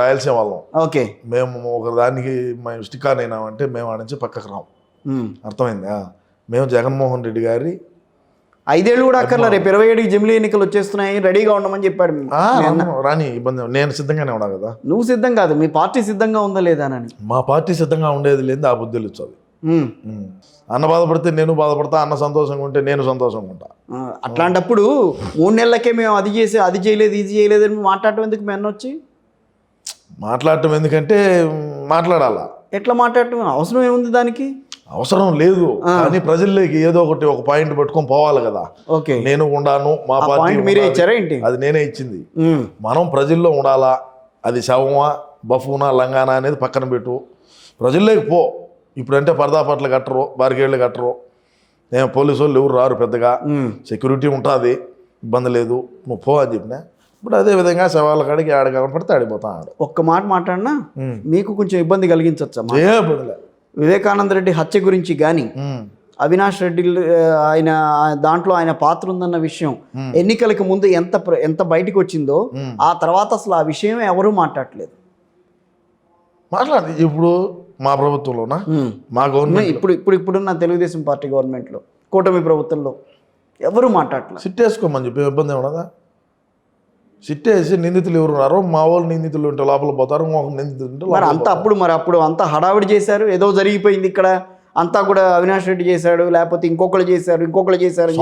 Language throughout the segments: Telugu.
రాయలసీమ వాళ్ళం ఓకే. మేము ఒక దానికి మేము స్టిక్ ఆన్ అయినామంటే మేము ఆడ నుంచి పక్కకు రాం. ఉమ్. అర్థమైందా? మేము జగన్మోహన్ రెడ్డి గారి ఐదేళ్ళు కూడా అక్కర్లా రేపు ఇరవై ఏడుకి జమిలీ ఎన్నికలు వచ్చేస్తున్నాయి రెడీగా ఉండమని చెప్పాడు రాను, ఇబ్బంది నేను సిద్ధంగానే ఉన్నా కదా? నువ్వు సిద్ధం కాదు మీ పార్టీ సిద్ధంగా ఉందా లేదా అని. మా పార్టీ సిద్ధంగా ఉండేది లేదు ఆ బుద్ధులు ఇచ్చేది ఉమ్. అన్న బాధపడితే నేను బాధపడతా అన్న సంతోషంగా ఉంటే నేను సంతోషంగా ఉంటా. అట్లాంటప్పుడు మూడు నెలలకే మేము అది చేసి అది చేయలేదు ఇది చేయలేదు అని మాట్లాడటం ఎందుకు మీ అన్న వచ్చి? మాట్లాడటం ఎందుకంటే మాట్లాడాలా? ఎట్లా మాట్లాడటం? అవసరం ఏముంది దానికి? అవసరం లేదు. కానీ ప్రజల్లోకి ఏదో ఒకటి ఒక పాయింట్ పట్టుకొని పోవాలి కదా. ఓకే. నేను ఉండాను మా పార్టీ పాయింట్ మీరే. ఇచ్చారా ఏంటి? అది నేనే ఇచ్చింది. మనం ప్రజల్లో ఉండాలా? అది శవమా బఫూనా లంగానా అనేది పక్కన పెట్టు. ప్రజల్లోకి పో. ఇప్పుడంటే పరదాపట్లు కట్టరు బారికేళ్ళు కట్టరు. నేను పోలీసు వాళ్ళు ఎవరు రారు పెద్దగా. సెక్యూరిటీ ఉంటుంది. ఇబ్బంది లేదు. నువ్వు పో అని చెప్పిన. ఇప్పుడు అదే విధంగా శవాల కాడికి ఆడ కనపడితే ఆడిపోతా ఆడు ఒక్క మాట మాట్లాడినా. మీకు కొంచెం ఇబ్బంది ఇబ్బందిలే వివేకానంద రెడ్డి హత్య గురించి కానీ. అవినాష్ రెడ్డి ఆయన దాంట్లో ఆయన పాత్ర ఉందన్న విషయం ఎన్నికలకు ముందు ఎంత ఎంత బయటికి వచ్చిందో. ఆ తర్వాత అసలు ఆ విషయం ఎవరూ మాట్లాడలేదు. మాట్లాడి ఇప్పుడు మా ప్రభుత్వంలోనా. మా గవర్నమెంట్ ఇప్పుడు ఇప్పుడు ఇప్పుడున్న తెలుగుదేశం పార్టీ గవర్నమెంట్లో కూటమి ప్రభుత్వంలో ఎవరు మాట్లాడలేదు సిట్ వేసుకోమని చెప్పి ఇబ్బంది ఏమన్నదా సిట్ వేసి నిందితులు ఎవరు ఉన్నారో మా వాళ్ళు నిందితులు ఉంటే లోపల పోతారు ఇంకొక నిందితులు ఉంటే మరి అంత అప్పుడు మరి అప్పుడు అంత హడావిడి చేశారు? ఏదో జరిగిపోయింది ఇక్కడ. అంతా కూడా అవినాష్ రెడ్డి చేశాడు లేకపోతే ఇంకొకరు చేశారు ఇంకొకరు చేశారు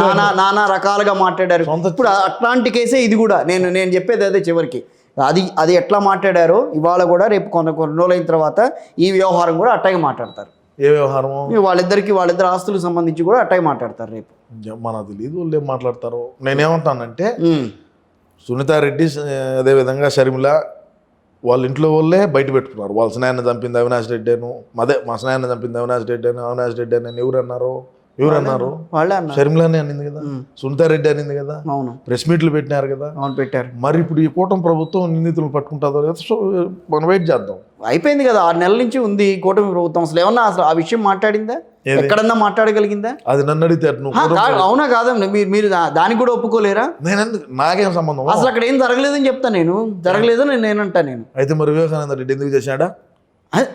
నానా నానా రకాలుగా మాట్లాడారు. ఇప్పుడు అట్లాంటి కేసే ఇది కూడా. నేను నేను చెప్పేది అదే చివరికి. అది అది ఎట్లా మాట్లాడారో ఇవాళ కూడా రేపు కొంత కొన్ని రోజులైన తర్వాత ఈ వ్యవహారం కూడా అట్టాగే మాట్లాడతారు. ఏ వ్యవహారము? ఇవి వాళ్ళిద్దరికి వాళ్ళిద్దరు ఆస్తులకు సంబంధించి కూడా అట్టాగే మాట్లాడతారు రేపు. మన తెలియదు వాళ్ళు ఏం మాట్లాడతారు. నేనేమంటానంటే సునీతారెడ్డి అదేవిధంగా షర్మిల వాళ్ళ ఇంట్లో వాళ్ళే బయట పెట్టుకున్నారు. వాళ్ళ స్నేహాన్ని చంపింది అవినాష్ రెడ్డి అను అదే మా స్నేహాన్ని చంపింది అవినాష్ రెడ్డి అని అవినాష్ రెడ్డి అని ఎవరు అన్నారు ఎవరు అన్నారు? వాళ్ళే అన్నారు. షర్మిలానే అనింది కదా? సునీతారెడ్డి అనింది కదా? అవును. ప్రెస్ మీట్లు పెట్టినారు కదా? అవును పెట్టారు. మరి ఇప్పుడు ఈ కూటమి ప్రభుత్వం నిందితులు పట్టుకుంటుందో కదా సో మనం వెయిట్ చేద్దాం. అయిపోయింది కదా ఆరు నెలల నుంచి ఉంది కూటమి ప్రభుత్వం. అసలు ఏమన్నా అసలు ఆ విషయం మాట్లాడిందా? ఎక్కడన్నా మాట్లాడగలిగిందా? అది నన్ను అడిగితే అవునా కాదండి మీరు మీరు దానికి కూడా ఒప్పుకోలేరా? నేను నాకేం సంబంధం? అసలు అక్కడ ఏం జరగలేదని చెప్తా నేను. జరగలేదని నేను నేనంటా నేను. అయితే మరి వివేకానంద రెడ్డి ఎందుకు చేశాడా?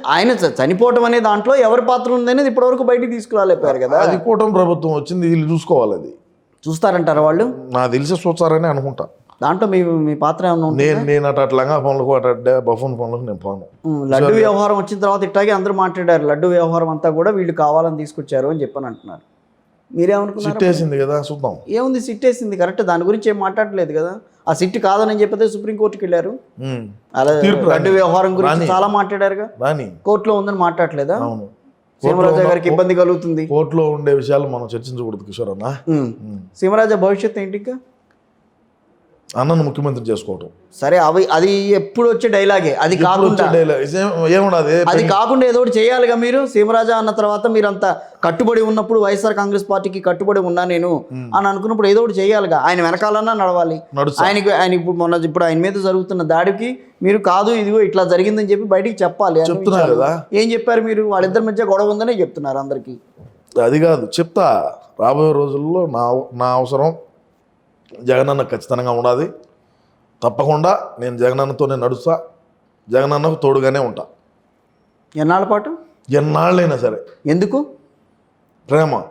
ఆయన చనిపోవటం అనే దాంట్లో ఎవరి పాత్ర ఉందనేది ఇప్పటివరకు బయటికి తీసుకురాలేపారు కదా. అది కూటమి ప్రభుత్వం వచ్చింది వీళ్ళు చూసుకోవాలి అది. చూస్తారంటారా వాళ్ళు? నాకు తెలిసి చూస్తారని అనుకుంటా. దాంట్లో మీ మీ పాత్ర ఏమన్నా? నేను నేను అటు అటు లంగా పనులకు అటు అడ్డే బఫోన్ పనులకు నేను పోను. లడ్డు వ్యవహారం వచ్చిన తర్వాత ఇట్లాగే అందరూ మాట్లాడారు లడ్డు వ్యవహారం అంతా కూడా వీళ్ళు కావాలని తీసుకొచ్చారు అని చెప్పని అంటున్నారు. మీరేమనుకున్నారు సిట్టేసింది కదా చూద్దాం. ఏముంది సిట్ వేసింది కరెక్ట్. దాని గురించి ఏం మాట్లాడలేదు కదా. ఆ సిట్ కాదని చెప్పితే సుప్రీంకోర్టుకి వెళ్ళారు. అలా లడ్డు వ్యవహారం గురించి. చాలా మాట్లాడారుగా. కోర్టులో ఉందని మాట్లాడలేదా? సీమరాజా గారికి ఇబ్బంది కలుగుతుంది. కోర్టులో ఉండే విషయాలు మనం చర్చించకూడదు కిషోర్ అన్న. సీమరాజా భవిష్యత్తు ఏంటి ఇంకా? అన్నను ముఖ్యమంత్రి చేసుకోవటం. సరే అవి అది ఎప్పుడు వచ్చే డైలాగే? అది కాకుండా. ఏముండదు అది కాకుండా ఏదో ఒకటి చేయాలిగా మీరు? సీమరాజా అన్న తర్వాత మీరు అంత కట్టుబడి ఉన్నప్పుడు వైఎస్ఆర్ కాంగ్రెస్ పార్టీకి కట్టుబడి ఉన్నా నేను అని అనుకున్నప్పుడు ఏదో ఒకటి చేయాలిగా. ఆయన వెనకాలన్నా నడవాలి. ఆయనకి ఆయన ఇప్పుడు మొన్న ఇప్పుడు ఆయన మీద జరుగుతున్న దాడికి మీరు కాదు ఇదిగో ఇట్లా జరిగిందని చెప్పి బయటికి చెప్పాలి అన్న చెప్తున్నా విషయాలు. కదా. ఏం చెప్పారు మీరు? వాళ్ళిద్దరి మధ్య గొడవ ఉందనే చెప్తున్నారు అందరికి. అది కాదు చెప్తా. రాబోయే రోజుల్లో నా నా అవసరం జగనన్న ఖచ్చితంగా ఉండాలి. తప్పకుండా నేను జగనన్నతోనే నడుస్తా. జగనన్నకు తోడుగానే ఉంటా. ఎన్నాళ్ళ పాటు? ఎన్నాళ్ళైనా సరే. ఎందుకు? ప్రేమ.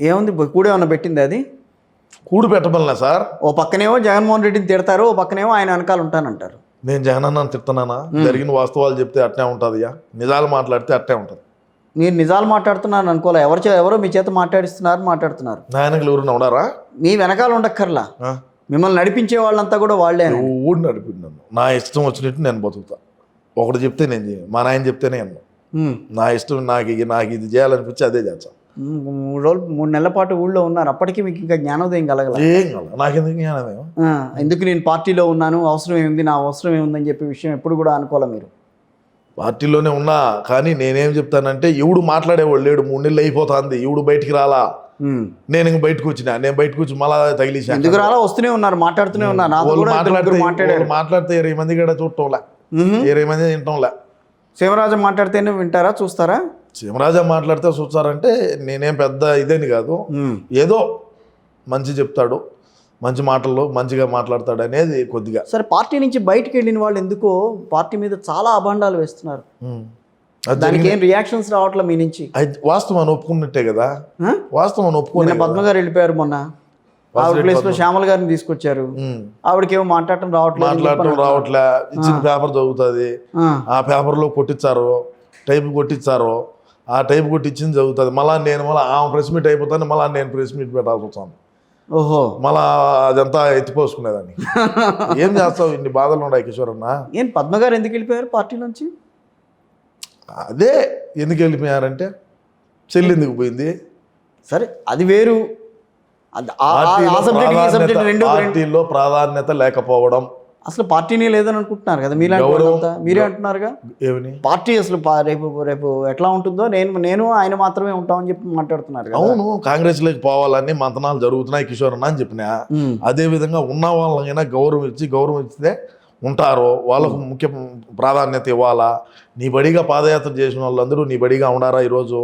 ఏముంది? కూడా ఏమన్నా పెట్టింది అది? కూడు పెట్టమన్నా సార్? ఓ పక్కనేమో జగన్మోహన్ రెడ్డిని తిడతారు ఓ పక్కనేమో ఆయన వెనకాల ఉంటానంటారు. నేను జగనన్నని తిడుతున్నానా? జరిగిన వాస్తవాలు చెప్తే అట్నే ఉంటుందియా? నిజాలు మాట్లాడితే అట్నే ఉంటుంది. మీరు నిజాలు మాట్లాడుతున్నారు అనుకోలే. ఎవరు ఎవరో మీ చేత మాట్లాడిస్తున్నారు మాట్లాడుతున్నారు. నాయనకులు ఉన్నారా? మీ వెనకాల ఉండక్కర్లా? మిమ్మల్ని నడిపించే వాళ్ళంతా కూడా వాళ్ళే. ఊడి నడిపిండి నా ఇష్టం వచ్చినట్టు నేను బతుకుతా. ఒకటి చెప్తే నేను చేయను మా నాయన చెప్తేనే అన్నా. నా ఇష్టం నాకు ఇది నాకు ఇది చేయాలనిపించి అదే చేస్తాను ఉమ్, మూడు రోజులు మూడు నెలల పాటు ఊళ్ళో ఉన్నారు. అప్పటికి మీకు ఇంకా జ్ఞానోదయం కలగల. ఏం కాదు నాకెందుకు జ్ఞానమేమో ఆ, ఎందుకు నేను పార్టీలో ఉన్నాను? అవసరం ఏముంది? నా అవసరం ఏముందని చెప్పే విషయం ఎప్పుడు కూడా అనుకోలే మీరు. పార్టీలోనే ఉన్నా కానీ నేనేం చెప్తానంటే ఎవడు మాట్లాడేవాడు లేడు మూడు నెలలు అయిపోతుంది ఎవడు బయటికి రాలా. నేను ఇంక బయటకు వచ్చిన నేను బయటకు వచ్చి మళ్ళా తగిలేసా? ఎందుకు రాలా? వస్తూనే ఉన్నారు మాట్లాడుతూనే ఉన్నారు. మాట్లాడారు. మాట్లాడితే ఇరవై మంది కూడా చూడటంలే. ఇరవై మంది తింటంలే. శివరాజు మాట్లాడితేనే వింటారా చూస్తారా? సింహరాజా మాట్లాడితే చూస్తారంటే నేనేం పెద్ద ఇదేని కాదు. ఏదో మంచి చెప్తాడు. మంచి మాటల్లో మంచిగా మాట్లాడతాడు అనేది కొద్దిగా. సరే పార్టీ నుంచి బయటికి వెళ్ళిన వాళ్ళు ఎందుకో పార్టీ మీద చాలా అభాండాలు వేస్తున్నారు. దానికి ఏం రియాక్షన్స్ రావట్లే మీ నుంచి? వాస్తవం ఒప్పుకున్నట్టే కదా? వాస్తవం నిన్న ఒప్పుకునే పద్మ గారు వెళ్ళిపోయారు మొన్న. ఆవిడ ప్లేస్లో శ్యామల గారిని తీసుకొచ్చారు. ఆవిడకి ఏమో మాట్లాడటం రావట్లేదు మాట్లాడటం రావట్లే. ఇచ్చిన పేపర్ చదువుతుంది. ఆ, ఆ పేపర్లో కొట్టించారు టైప్ కొట్టించారు ఆ టైప్ కొట్టించింది చదువుతుంది. మళ్ళీ నేను మళ్ళీ ఆమె ప్రెస్ మీట్ అయిపోతాను మళ్ళీ నేను ప్రెస్ మీట్ పెట్టాల్సి వస్తాను ఓహో. మళ్ళా అదంతా ఎత్తిపోసుకునేదాన్ని. ఏం చేస్తావు? ఇన్ని బాధలు ఉన్నాయి కిషోర్ అన్న ఏం పద్మ గారు ఎందుకు వెళ్ళిపోయారు పార్టీ నుంచి? అదే ఎందుకు వెళ్ళిపోయారంటే చెల్లి ఎందుకు పోయింది. సరే అది వేరు. పార్టీలో ప్రాధాన్యత లేకపోవడం. అసలు పార్టీనే లేదని అనుకుంటున్నారు కదా మీలాంటి మీరే అంటున్నారుగా? పార్టీ అసలు రేపు రేపు ఎట్లా ఉంటుందో నేను నేను ఆయన మాత్రమే ఉంటామని చెప్పి మాట్లాడుతున్నారు అవును కాంగ్రెస్లోకి పోవాలని మంతనాలు జరుగుతున్నాయి కిషోర్ అన్న అని చెప్పిన. అదే విధంగా ఉన్న వాళ్ళకైనా గౌరవం ఇచ్చి గౌరవం ఇస్తే ఉంటారు. వాళ్ళకు ముఖ్య ప్రాధాన్యత ఇవ్వాలా? నీ బడిగా పాదయాత్ర చేసిన వాళ్ళందరూ నీ బడిగా ఉండారా ఈరోజు.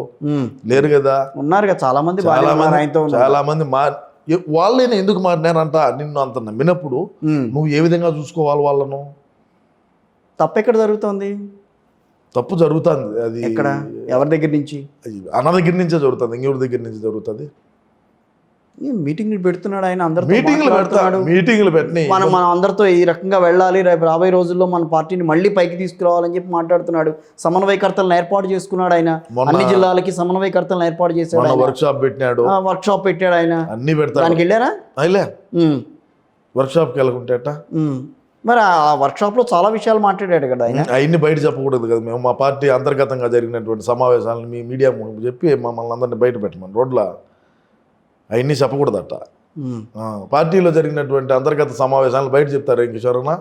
లేరు కదా? ఉన్నారు కదా చాలా మంది చాలా ఉన్నారు మంది ఉన్నారు. చాలా మంది మా వాళ్ళైనా ఎందుకు మారినారంట నిన్ను అంత నమ్మినప్పుడు. నువ్వు ఏ విధంగా చూసుకోవాలి వాళ్ళను? తప్పు ఎక్కడ జరుగుతుంది? తప్పు జరుగుతుంది. అది ఎక్కడ? ఎవరి దగ్గర నుంచి? అన్న దగ్గర నుంచే జరుగుతుంది ఇంకెవరి దగ్గర నుంచి జరుగుతుంది? మీటింగ్లు పెడుతున్నాడు ఆయన? అందరితో మీటింగ్లు పెడతా మాట్లాడుతున్నాడు. మీటింగ్లు పెట్టినాయి మనం మనం అందరితో ఈ రకంగా వెళ్ళాలి. రేపు రాబోయే రోజుల్లో మన పార్టీని మళ్ళీ పైకి తీసుకురావాలని చెప్పి మాట్లాడుతున్నాడు. సమన్వయకర్తలను ఏర్పాటు చేసుకున్నాడు ఆయన. అన్ని జిల్లాలకి సమన్వయకర్తలను ఏర్పాటు చేశాడు. వర్క్ షాప్ పెట్టినాడు. ఆ, వర్క్ షాప్ పెట్టాడు ఆయన. అన్ని పెడతాడు. దానికి వెళ్ళారా? వర్క్ షాప్కి వెళ్ళకుంటేట. మరి ఆ వర్క్ షాప్లో చాలా విషయాలు మాట్లాడాడు కదా ఆయన. అవన్నీ బయట చెప్పకూడదు కదా మేము. మా పార్టీ అంతర్గతంగా జరిగినటువంటి సమావేశాలను మీ మీడియా చెప్పి మమ్మల్ని అందరినీ బయట పెట్టమని. రోడ్ల అవన్నీ చెప్పకూడదట. పార్టీలో జరిగినటువంటి అంతర్గత సమావేశాలను బయట చెప్తారా ఇంక కిషోరన్న?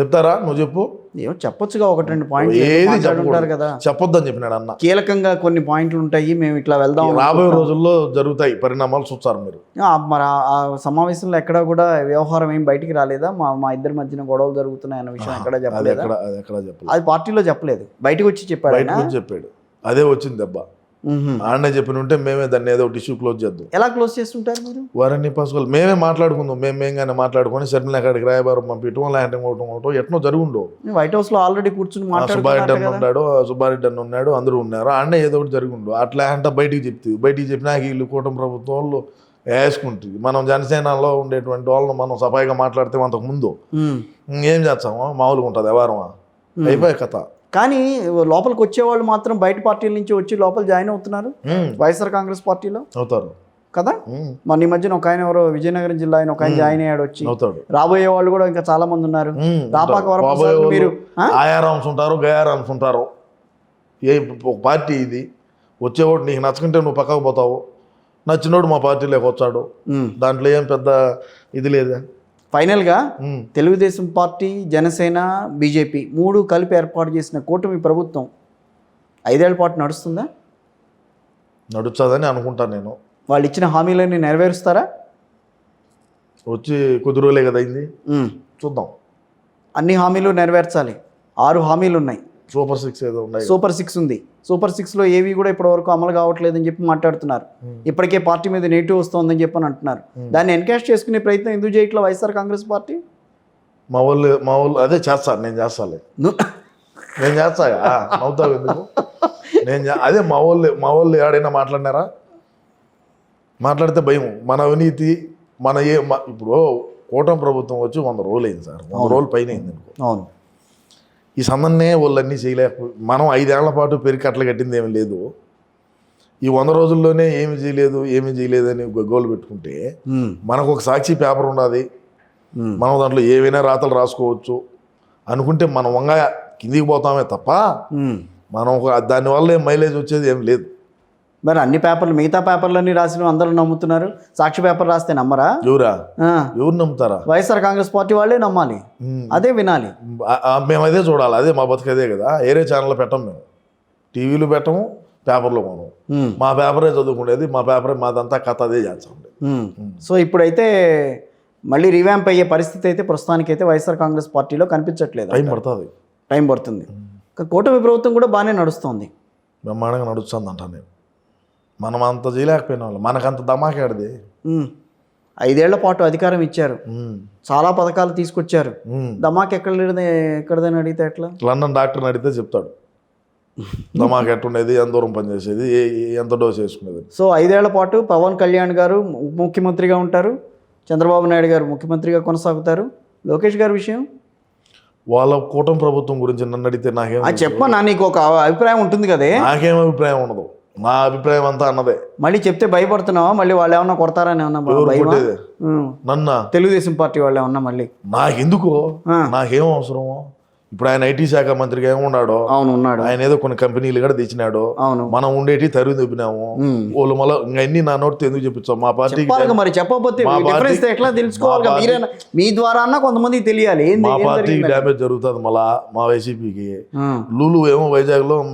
చెప్తారా? నువ్వు చెప్పు. ఏమో చెప్పొచ్చుగా ఒకటి రెండు పాయింట్లు ఏది చెప్పకూడదు. కదా. చెప్పొద్దని చెప్పినాడు అన్న. కీలకంగా కొన్ని పాయింట్లు ఉంటాయి మేము ఇట్లా వెళ్దాం రాబోయే రోజుల్లో జరుగుతాయి పరిణామాలు చూస్తారు మీరు. మరి ఆ- సమావేశంలో ఎక్కడ కూడా వ్యవహారం ఏం బయటికి రాలేదా? మా మా ఇద్దరి మధ్యన గొడవలు జరుగుతున్నాయి అన్న విషయం ఎక్కడ చెప్పలేదా? అది ఎక్కడ చెప్పలేదు. అది పార్టీలో చెప్పలేదు. బయటకు వచ్చి చెప్పాడు బయటకు వచ్చి చెప్పాడు. అదే వచ్చింది దెబ్బ. ఆడనే చెప్పిన ఉంటే మేమే దాన్ని ఏదో ఇష్యూ క్లోజ్ చేద్దాం. ఎలా క్లోజ్ చేస్తుంటారు మీరు? వారని పసుకోవాలి మేమే మాట్లాడుకుందాం. మేము మేంగానే మాట్లాడుకొని షర్మిల అక్కడికి రాయబారం పంపించడం లేదంటే ఒకటం ఒకటం ఎట్నో జరుగుండో వైట్ హౌస్లో ఆల్రెడీ కూర్చుని సుబ్బారెడ్డి అన్న ఉన్నాడు సుబ్బారెడ్డి అన్న ఉన్నాడు అందరూ ఉన్నారు. ఆడనే ఏదో ఒకటి జరుగుండు అట్లా అంటే బయటికి చెప్తే బయటికి చెప్పినా వీళ్ళు కూటమి ప్రభుత్వం వాళ్ళు వేసుకుంటుంది. మనం జనసేనలో ఉండేటువంటి వాళ్ళని మనం సఫాయిగా మాట్లాడితే అంతకు ముందు. ఏం చేస్తాము? మామూలుగా ఉంటుంది వ్యవహారమా? అయిపోయే కథ. కానీ లోపలికి వచ్చేవాళ్ళు మాత్రం బయట పార్టీల నుంచి వచ్చి లోపల జాయిన్ అవుతున్నారు. వైఎస్ఆర్ కాంగ్రెస్ పార్టీలో. అవుతారు. కదా? మన ఈ మధ్యన ఒక ఆయన ఎవరో విజయనగరం జిల్లా ఆయన ఒక ఆయన జాయిన్ అయ్యాడు వచ్చి. రాబోయే వాళ్ళు కూడా ఇంకా చాలా మంది ఉన్నారు. రాపాక వాళ్ళు మీరు? ఆయారామ్స్ ఉంటారు గయారామ్స్ ఉంటారు. ఏ ఒక పార్టీ ఇది. వచ్చేవాడు నీకు నచ్చకుంటే నువ్వు పక్కకు పోతావు. నచ్చినోడు మా పార్టీలోకి వచ్చాడు. దాంట్లో ఏం పెద్ద ఇది లేదా? ఫైనల్గా తెలుగుదేశం పార్టీ జనసేన బీజేపీ మూడు కలిపి ఏర్పాటు చేసిన కూటమి ప్రభుత్వం ఐదేళ్ళ పాటు నడుస్తుందా? నడుస్తుందని అనుకుంటాను నేను. వాళ్ళు ఇచ్చిన హామీలన్నీ నెరవేరుస్తారా? వచ్చి కొద్ది రోజులే కదా అయింది. చూద్దాం. అన్ని హామీలు నెరవేర్చాలి. ఆరు హామీలు ఉన్నాయి. సూపర్ సిక్స్ ఏదో ఉన్నాయి సూపర్ సిక్స్ ఉంది. సూపర్ సిక్స్లో ఏవి కూడా ఇప్పటివరకు అమలు కావట్లేదని చెప్పి మాట్లాడుతున్నారు. ఇప్పటికే పార్టీ మీద నెగిటివ్ వస్తుందని చెప్పి అని అంటున్నారు దాన్ని ఎన్కాష్ చేసుకునే ప్రయత్నం ఎందుకు చేయట్లా వైఎస్ఆర్ కాంగ్రెస్ పార్టీ? మా వాళ్ళు మా వాళ్ళు అదే చేస్తాను నేను చేస్తాలే. ను- నేను నవ్వుతావు ఎందుకు? నేను అదే మా వాళ్ళు మా వాళ్ళు ఏడైనా మాట్లాడినారా? మాట్లాడితే భయం. మన అవినీతి మన ఏ ఇప్పుడు కూటమి ప్రభుత్వం వచ్చి వంద రోజులు అయింది సార్. వంద రోజులు పైన అయింది అవును. ఈ సందన్నే వాళ్ళన్నీ చేయలేక మనం ఐదేళ్ళ పాటు పెరిగి కట్టలు కట్టింది ఏమీ లేదు ఈ వంద రోజుల్లోనే ఏమి చేయలేదు ఏమి చేయలేదని ఒక గోల్ పెట్టుకుంటే. మనకు ఒక సాక్షి పేపర్ ఉన్నది మ్మ్. మనం దాంట్లో ఏవైనా రాతలు రాసుకోవచ్చు అనుకుంటే మనం వంగ కిందికి పోతామే తప్ప. మనం ఒక- దానివల్ల ఏం మైలేజ్ వచ్చేది ఏం లేదు మరి అన్ని పేపర్లు మిగతా పేపర్లన్నీ రాసిన అందరూ నమ్ముతున్నారు. సాక్షి పేపర్ రాస్తే నమ్మరా? ఎవరా. ఎవరు నమ్ముతారా? వైఎస్ఆర్ కాంగ్రెస్ పార్టీ వాళ్ళే నమ్మాలి. అదే వినాలి. మేము అదే చూడాలి. అదే మా బతుకు అదే కదా. ఏరే ఛానల్లో పెట్టం మేము. టీవీలో పెట్టము పేపర్లో మ్మ్. మా పేపరే చదువుకునేది మా పేపరే మాదంతా కథ అదే చేస్తాం మ్మ్. సో ఇప్పుడైతే మళ్ళీ రివ్యాంప్ అయ్యే పరిస్థితి అయితే ప్రస్తుతానికైతే వైఎస్ఆర్ కాంగ్రెస్ పార్టీలో కనిపించట్లేదు టైం పడుతుంది. టైం పడుతుంది. కానీ కూటమి ప్రభుత్వం కూడా బాగానే నడుస్తుంది. బ్రహ్మాండంగా నడుస్తుంది అంట నేను. మనం అంత చేయలేకపోయిన వాళ్ళు. మనకంత దమాకాడిది. ఐదేళ్ళ పాటు అధికారం ఇచ్చారు. చాలా పథకాలు తీసుకొచ్చారు. దమాక్ ఎక్కడ లేదే ఎక్కడదని అడిగితే ఎట్లా? లండన్ డాక్టర్ని అడిగితే చెప్తాడు. దమాకు ఎట్టుండేది ఎంత దూరం పనిచేసేది ఎంత డోస్ వేసుకునేది. సో ఐదేళ్ళ పాటు పవన్ కళ్యాణ్ గారు ముఖ్యమంత్రిగా ఉంటారు. చంద్రబాబు నాయుడు గారు ముఖ్యమంత్రిగా కొనసాగుతారు. లోకేష్ గారి విషయం? వాళ్ళ కూటమి ప్రభుత్వం గురించి నన్ను అడిగితే నాకేం చెప్పన్నా నీకు ఒక అభిప్రాయం ఉంటుంది కదే. నాకేం అభిప్రాయం ఉండదు. నా అభిప్రాయం అంతా అన్నదే. మళ్ళీ చెప్తే భయపడుతున్నావా? మళ్ళీ వాళ్ళు ఏమన్నా కొడతారని ఏమన్నా. నన్న. తెలుగుదేశం పార్టీ వాళ్ళు ఏమన్నా మళ్ళీ? నాకెందుకు. నాకేం అవసరం? ఇప్పుడు ఆయన ఐటీ శాఖ మంత్రిగా ఏమున్నాడో అవును ఉన్నాడు. ఆయన ఏదో కొన్ని కంపెనీలు కూడా తెచ్చినాడు? అవును. మనం ఉండేటి తరువు తెప్పినాము ఉం. వాళ్ళు మళ్ళీ ఇంకా అన్ని నా నోటితో ఎందుకు చెప్పించాం మా చెప్పాలిగా మరి చెప్పకపోతే డిఫరెన్స్ పార్టీ- ఎట్లా తెలుసుకోవాలి మా ద్వారా అన్నా కొంతమందికి తెలియాలి. మా పార్టీకి. డ్యామేజ్ జరుగుతుంది మళ్ళా మా వైసీపీకి. లూలు ఏమో వైజాగ్లో